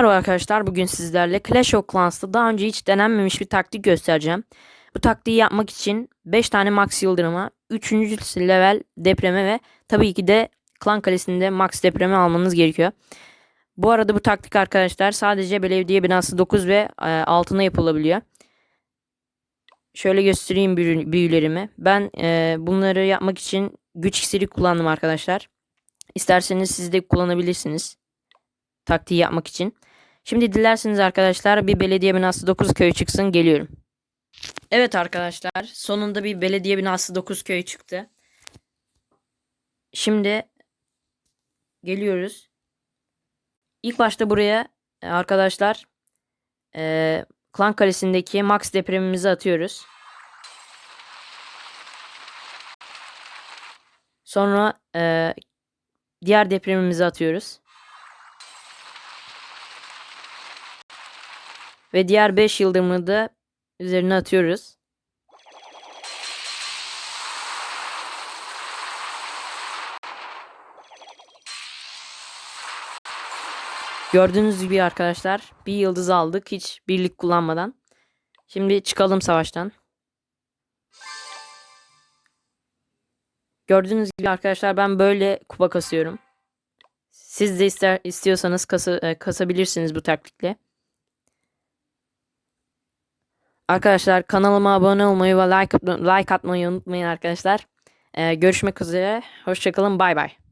Merhaba arkadaşlar bugün sizlerle Clash of Clans'ta daha önce hiç denenmemiş bir taktik göstereceğim. Bu taktiği yapmak için 5 tane max yıldırıma, 3. level depreme ve tabii ki de klan kalesinde max depreme almanız gerekiyor. Bu arada bu taktik arkadaşlar sadece belediye binası 9 ve e, altına yapılabiliyor. Şöyle göstereyim büyü- büyülerimi. Ben e, bunları yapmak için güç iksiri kullandım arkadaşlar. İsterseniz siz de kullanabilirsiniz. Taktiği yapmak için. Şimdi dilerseniz arkadaşlar bir belediye binası 9 köy çıksın geliyorum. Evet arkadaşlar sonunda bir belediye binası 9 köy çıktı. Şimdi geliyoruz. İlk başta buraya e, arkadaşlar e, Klan Kalesi'ndeki max depremimizi atıyoruz. Sonra e, diğer depremimizi atıyoruz. Ve diğer 5 yıldırımı da üzerine atıyoruz. Gördüğünüz gibi arkadaşlar bir yıldız aldık hiç birlik kullanmadan. Şimdi çıkalım savaştan. Gördüğünüz gibi arkadaşlar ben böyle kupa kasıyorum. Siz de ister istiyorsanız kasa, e, kasabilirsiniz bu taktikle. Arkadaşlar kanalıma abone olmayı ve like, like atmayı unutmayın arkadaşlar. Ee, görüşmek üzere. Hoşçakalın. Bay bay.